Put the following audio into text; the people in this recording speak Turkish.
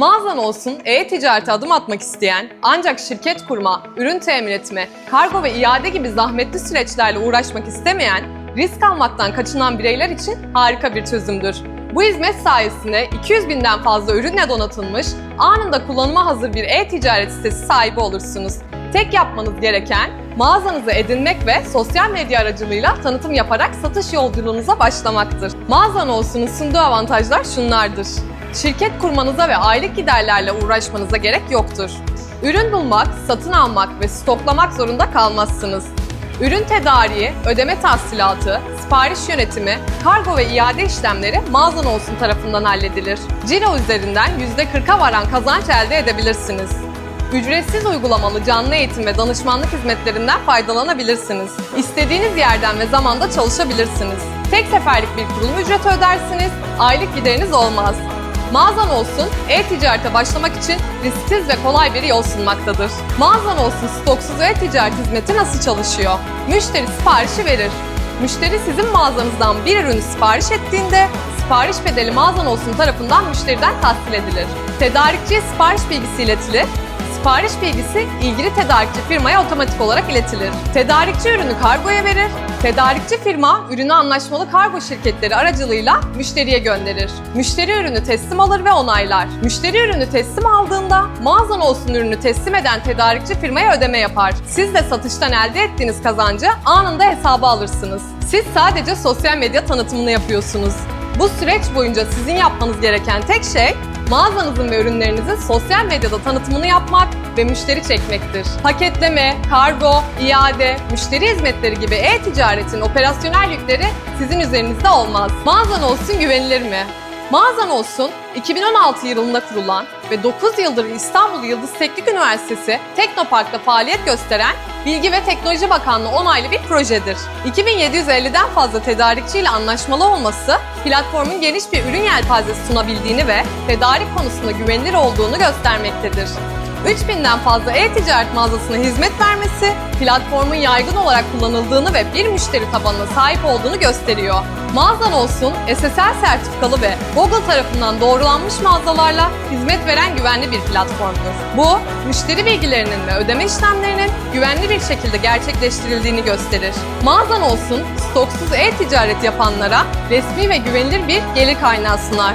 Mağazan olsun e-ticarete adım atmak isteyen ancak şirket kurma, ürün temin etme, kargo ve iade gibi zahmetli süreçlerle uğraşmak istemeyen, risk almaktan kaçınan bireyler için harika bir çözümdür. Bu hizmet sayesinde 200 binden fazla ürünle donatılmış, anında kullanıma hazır bir e-ticaret sitesi sahibi olursunuz. Tek yapmanız gereken mağazanızı edinmek ve sosyal medya aracılığıyla tanıtım yaparak satış yolculuğunuza başlamaktır. Mağazan olsunun sunduğu avantajlar şunlardır. Şirket kurmanıza ve aylık giderlerle uğraşmanıza gerek yoktur. Ürün bulmak, satın almak ve stoklamak zorunda kalmazsınız. Ürün tedariği, ödeme tahsilatı, sipariş yönetimi, kargo ve iade işlemleri mağazan olsun tarafından halledilir. Ciro üzerinden %40'a varan kazanç elde edebilirsiniz. Ücretsiz uygulamalı canlı eğitim ve danışmanlık hizmetlerinden faydalanabilirsiniz. İstediğiniz yerden ve zamanda çalışabilirsiniz. Tek seferlik bir kurulum ücreti ödersiniz, aylık gideriniz olmaz. Mağazan olsun, e-ticarete başlamak için risksiz ve kolay bir yol sunmaktadır. Mağazan olsun stoksuz e-ticaret hizmeti nasıl çalışıyor? Müşteri siparişi verir. Müşteri sizin mağazanızdan bir ürünü sipariş ettiğinde sipariş bedeli mağazan olsun tarafından müşteriden tahsil edilir. Tedarikçiye sipariş bilgisi iletilir. Sipariş bilgisi ilgili tedarikçi firmaya otomatik olarak iletilir. Tedarikçi ürünü kargoya verir. Tedarikçi firma ürünü anlaşmalı kargo şirketleri aracılığıyla müşteriye gönderir. Müşteri ürünü teslim alır ve onaylar. Müşteri ürünü teslim aldığında mağazan olsun ürünü teslim eden tedarikçi firmaya ödeme yapar. Siz de satıştan elde ettiğiniz kazancı anında hesaba alırsınız. Siz sadece sosyal medya tanıtımını yapıyorsunuz. Bu süreç boyunca sizin yapmanız gereken tek şey mağazanızın ve ürünlerinizin sosyal medyada tanıtımını yapmak ve müşteri çekmektir. Paketleme, kargo, iade, müşteri hizmetleri gibi e-ticaretin operasyonel yükleri sizin üzerinizde olmaz. Mağazan olsun güvenilir mi? Mağazan olsun 2016 yılında kurulan ve 9 yıldır İstanbul Yıldız Teknik Üniversitesi Teknopark'ta faaliyet gösteren Bilgi ve Teknoloji Bakanlığı onaylı bir projedir. 2750'den fazla tedarikçiyle anlaşmalı olması, platformun geniş bir ürün yelpazesi sunabildiğini ve tedarik konusunda güvenilir olduğunu göstermektedir. 3000'den fazla e-ticaret mağazasına hizmet vermesi, platformun yaygın olarak kullanıldığını ve bir müşteri tabanına sahip olduğunu gösteriyor. Mağazan olsun, SSL sertifikalı ve Google tarafından doğrulanmış mağazalarla hizmet veren güvenli bir platformdur. Bu, müşteri bilgilerinin ve ödeme işlemlerinin güvenli bir şekilde gerçekleştirildiğini gösterir. Mağazan olsun, stoksuz e-ticaret yapanlara resmi ve güvenilir bir gelir kaynağı sunar.